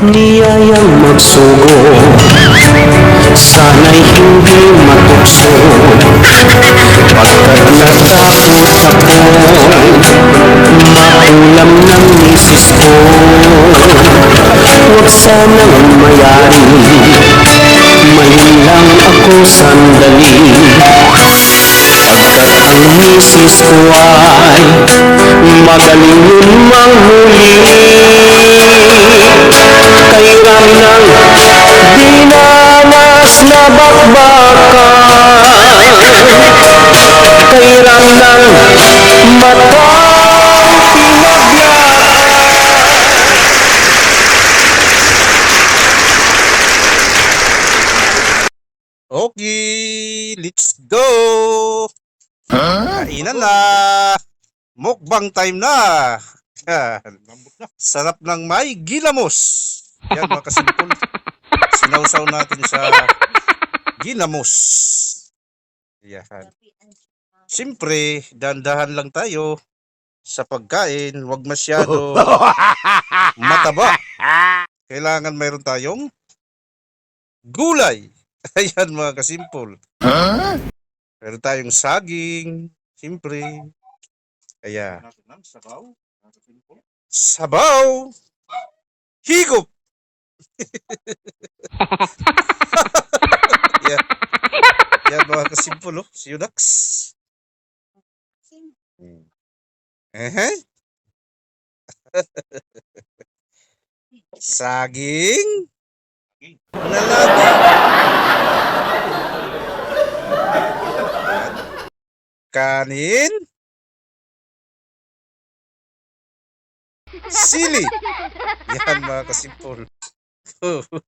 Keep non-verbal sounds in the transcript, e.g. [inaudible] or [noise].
Niyayang magsugo. Sana'y hindi matukso. Pagkat natakot ako Maulam ng misis ko. Huwag sanang mayari lang ako sandali. Pagkat ang misis ko ay Magaling yun manghuli Kay ram ng dinanas na bakbakan Kay ng matang pinaglakan Okay, let's go! Kainan na! Mukbang time na! Yan. Sarap ng may ginamos! Yan mga kasimpol. Sinausaw natin sa ginamos. Yan. Siyempre, dandahan lang tayo sa pagkain. Huwag masyado [laughs] mataba. Kailangan mayroon tayong gulay. [laughs] Ayan mga kasimpol. Meron tayong saging, siyempre. Kaya, sabaw, higop. Yan. Yan mga kasimpol, oh. Si Udax. Hmm. Eh? Saging. Nalabi. Kanin. Sili. Yan mga kasimpol. Ừ. fool.